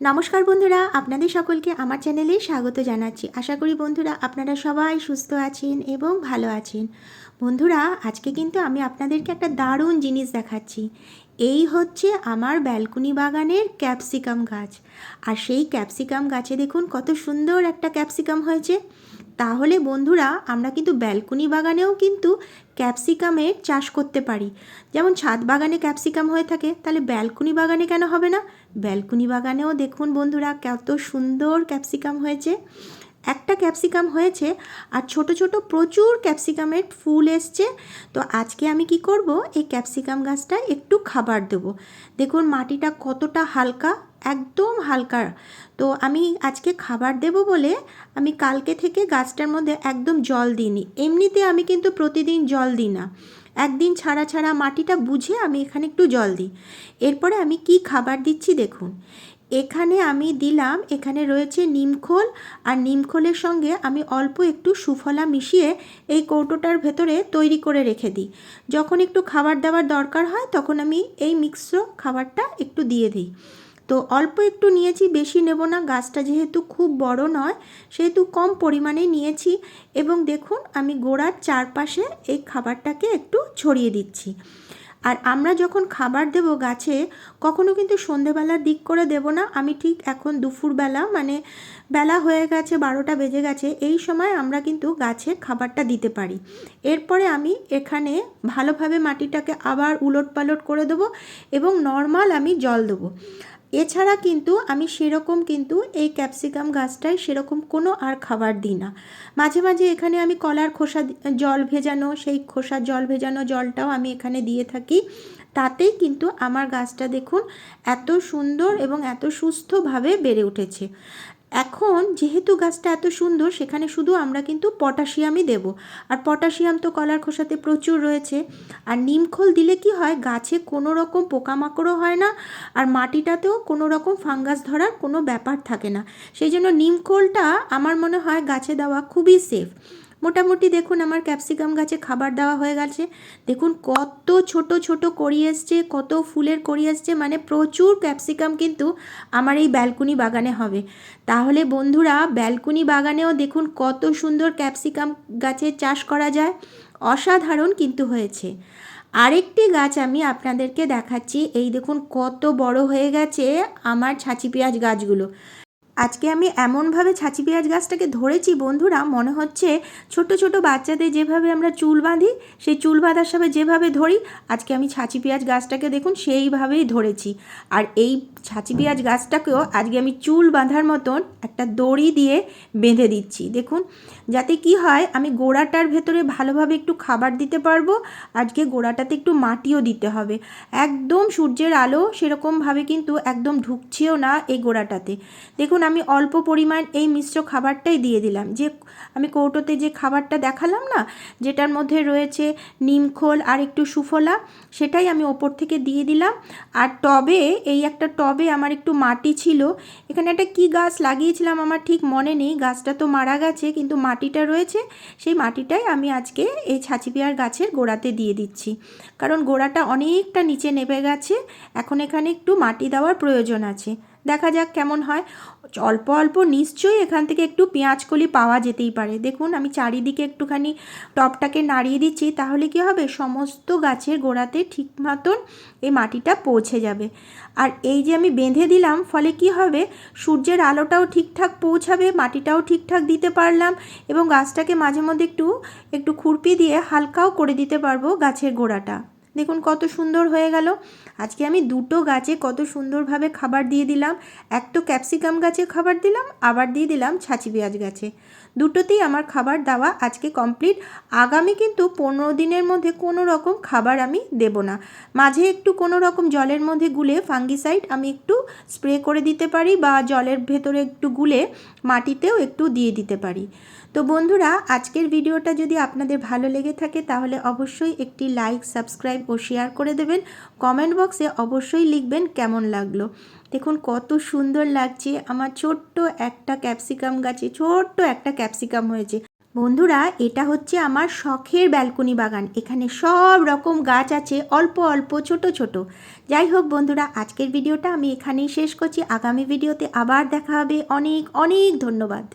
নমস্কার বন্ধুরা, আপনাদের সকলকে আমার চ্যানেলে স্বাগত জানাচ্ছি। আশা করি বন্ধুরা আপনারা সবাই সুস্থ আছেন এবং ভালো আছেন। বন্ধুরা, আজকে কিন্তু আমি আপনাদেরকে একটা দারুণ জিনিস দেখাচ্ছি। এই হচ্ছে আমার ব্যালকনি বাগানের ক্যাপসিকাম গাছ। আর সেই ক্যাপসিকাম গাছে দেখুন কত সুন্দর একটা ক্যাপসিকাম হয়েছে। তাহলে বন্ধুরা, আমরা কিন্তু ব্যালকনি বাগানেও কিন্তু ক্যাপসিকামের চাষ করতে পারি। যেমন ছাদ বাগানে ক্যাপসিকাম হয়ে থাকে, তাহলে ব্যালকনি বাগানে কেন হবে না? ব্যালকনি বাগানেও দেখুন বন্ধুরা, কত সুন্দর ক্যাপসিকাম হয়েছে। একটা ক্যাপসিকাম হয়েছে আর ছোট ছোট প্রচুর ক্যাপসিকামের ফুল এসছে। তো আজকে আমি কি করব? এই ক্যাপসিকাম গাছটা একটু খাবার দেবো। দেখুন মাটিটা কতটা হালকা একদম হালকা। তো আমি আজকে খাবার দেব বলে আমি কালকে থেকে গাছটার মধ্যে একদম জল দিইনি। এমনিতে আমি কিন্তু প্রতিদিন জল দিই না। একদিন ছাড়া ছাড়া মাটিটা বুঝে আমি এখানে একটু জল দিই। এরপরে আমি কি খাবার দিচ্ছি দেখুন। এখানে আমি দিলাম, এখানে রয়েছে নিমখোল আর নিমখোলের সঙ্গে আমি অল্প একটু সুফলা মিশিয়ে এই কৌটোটার ভেতরে তৈরি করে রেখে দিই। যখন একটু খাবার দাবার দরকার হয় তখন আমি এই মিক্স খাবারটা একটু দিয়ে দিই। তো অল্প একটু নিয়েছি, বেশি নেব না। গাছটা যেহেতু খুব বড় নয়, সেহেতু কম পরিমাণে নিয়েছি। এবং দেখুন, আমি গোড়ার চারপাশে এই খাবারটাকে একটু ছড়িয়ে দিচ্ছি। আর আমরা যখন খাবার দেব গাছে, কখনো কিন্তু সন্ধেবেলার দিক করে দেব না। আমি ঠিক এখন দুপুরবেলা মানে বেলা হয়ে গেছে, বারোটা বেজে গেছে, এই সময় আমরা কিন্তু গাছে খাবারটা দিতে পারি। এরপরে আমি এখানে ভালোভাবে মাটিটাকে আবার উলট পালট করে দেবো এবং নর্মাল আমি জল দেবো। এছাড়া কিন্তু আমি সেরকম কিন্তু এই ক্যাপসিকাম গাছটায় সেরকম কোনো আর খাবার দিই না। মাঝে মাঝে এখানে আমি কলার খোসা জল ভেজানো, সেই খোসার জল ভেজানো জলটাও আমি এখানে দিয়ে থাকি। তাতেই কিন্তু আমার গাছটা দেখুন এত সুন্দর এবং এত সুস্থভাবে বেড়ে উঠেছে। এখন যেহেতু গাছটা এত সুন্দর, সেখানে শুধু আমরা কিন্তু পটাশিয়ামই দেব। আর পটাশিয়াম তো কলার খোসাতে প্রচুর রয়েছে। আর নিমখোল দিলে কি হয়, গাছে কোনো রকম পোকামাকড়ও হয় না, আর মাটিটাতেও কোনো রকম ফাঙ্গাস ধরার কোনো ব্যাপার থাকে না। সেই জন্য নিমখোলটা আমার মনে হয় গাছে দেওয়া খুবই সেফ। মোটামুটি দেখুন আমার ক্যাপসিকাম গাছে খাবার দেওয়া হয়ে গেছে। দেখুন কত ছোট ছোট করি এসছে, কত ফুলের করি এসছে মানে প্রচুর ক্যাপসিকাম কিন্তু আমার এই ব্যালকনি বাগানে হবে। তাহলে বন্ধুরা, ব্যালকনি বাগানেও দেখুন কত সুন্দর ক্যাপসিকাম গাছের চাষ করা যায়, অসাধারণ কিন্তু হয়েছে। আরেকটি গাছ আমি আপনাদেরকে দেখাচ্ছি, এই দেখুন কত বড় হয়ে গেছে আমার ছাঁচি পেঁয়াজ গাছগুলো। আজকে আমি এমনভাবে ছাঁচি পেঁয়াজ গাছটাকে ধরেছি, বন্ধুরা, মনে হচ্ছে ছোট ছোট বাচ্চাদের যেভাবে আমরা চুল বাঁধি, সেই চুল বাঁধার সময় যেভাবে ধরি, আজকে আমি ছাঁচি পেঁয়াজ গাছটাকে দেখুন সেইভাবেই ধরেছি। আর এই ছাঁচি পেঁয়াজ গাছটাকেও আজকে আমি চুল বাঁধার মতন একটা দড়ি দিয়ে বেঁধে দিচ্ছি। দেখুন, যাতে কি হয়, আমি গোড়াটার ভেতরে ভালোভাবে একটু খাবার দিতে পারব, আজকে গোড়াটাতে একটু মাটিও দিতে হবে। একদম সূর্যের আলো সেরকমভাবে কিন্তু একদম ঢুকছেও না এই গোড়াটাতে। দেখুন, আমি অল্প পরিমাণ এই মিশ্র খাবারটাই দিয়ে দিলাম। যে আমি কৌটোতে যে খাবারটা দেখালাম না, যেটার মধ্যে রয়েছে নিমখোল আর একটু সুফলা, সেটাই আমি ওপর থেকে দিয়ে দিলাম। আর টবে এই একটা টবে আমার একটু মাটি ছিল। এখানে একটা কি গাছ লাগিয়েছিলাম আমার ঠিক মনে নেই। গাছটা তো মারা গেছে, কিন্তু মাটিটা রয়েছে। সেই মাটিটাই আমি আজকে এই ছাঁচি পেয়ার গাছের গোড়াতে দিয়ে দিচ্ছি। কারণ গোড়াটা অনেকটা নিচে নেমে গেছে। এখন এখানে একটু মাটি দেওয়ার প্রয়োজন আছে। দেখা যাক কেমন হয়। অল্প অল্প নিশ্চয়ই এখান থেকে একটু পেঁয়াজকলি পাওয়া যেতেই পারে। দেখুন, আমি চারিদিকে একটুখানি টপটাকে নাড়িয়ে দিচ্ছি, তাহলে কি হবে? সমস্ত গাছের গোড়াতে ঠিক মতন এই মাটিটা পৌঁছে যাবে। আর এই যে আমি বেঁধে দিলাম, ফলে কি হবে? সূর্যের আলোটাও ঠিকঠাক পৌঁছাবে, মাটিটাও ঠিকঠাক দিতে পারলাম এবং গাছটাকে মাঝে মধ্যে একটু একটু খুরপি দিয়ে হালকাও করে দিতে পারব গাছের গোড়াটা। দেখুন কত সুন্দর হয়ে গেল। আজকে আমি দুটো গাছে কত সুন্দরভাবে খাবার দিয়ে দিলাম। এক তো ক্যাপসিকাম গাছে খাবার দিলাম, আবার দিয়ে দিলাম ছাঁচি পেঁয়াজ গাছে। দুটোতেই আমার খাবার দেওয়া আজকে কমপ্লিট। আগামী কিন্তু পনেরো দিনের মধ্যে কোনো রকম খাবার আমি দেব না। মাঝে একটু কোনো রকম জলের মধ্যে গুলে ফাঙ্গিসাইড আমি একটু স্প্রে করে দিতে পারি বা জলের ভেতরে একটু গুলে মাটিতেও একটু দিয়ে দিতে পারি। তো বন্ধুরা, আজকের ভিডিওটা যদি আপনাদের ভালো লেগে থাকে, তাহলে অবশ্যই একটি লাইক, সাবস্ক্রাইব ও শেয়ার করে দেবেন। কমেন্ট বক্সে অবশ্যই লিখবেন কেমন লাগল। দেখুন, কত সুন্দর লাগছে। আমার ছোট্ট একটা ক্যাপসিকাম গাছে, ছোট্ট একটা ক্যাপসিকাম হয়েছে। বন্ধুরা, এটা হচ্ছে আমার শখের ব্যালকনি বাগান। এখানে সব রকম গাছ আছে, অল্প অল্প, ছোট ছোট। যাই হোক বন্ধুরা, আজকের ভিডিওটা আমি এখানেই শেষ করছি। আগামী ভিডিওতে আবার দেখা হবে। অনেক অনেক ধন্যবাদ।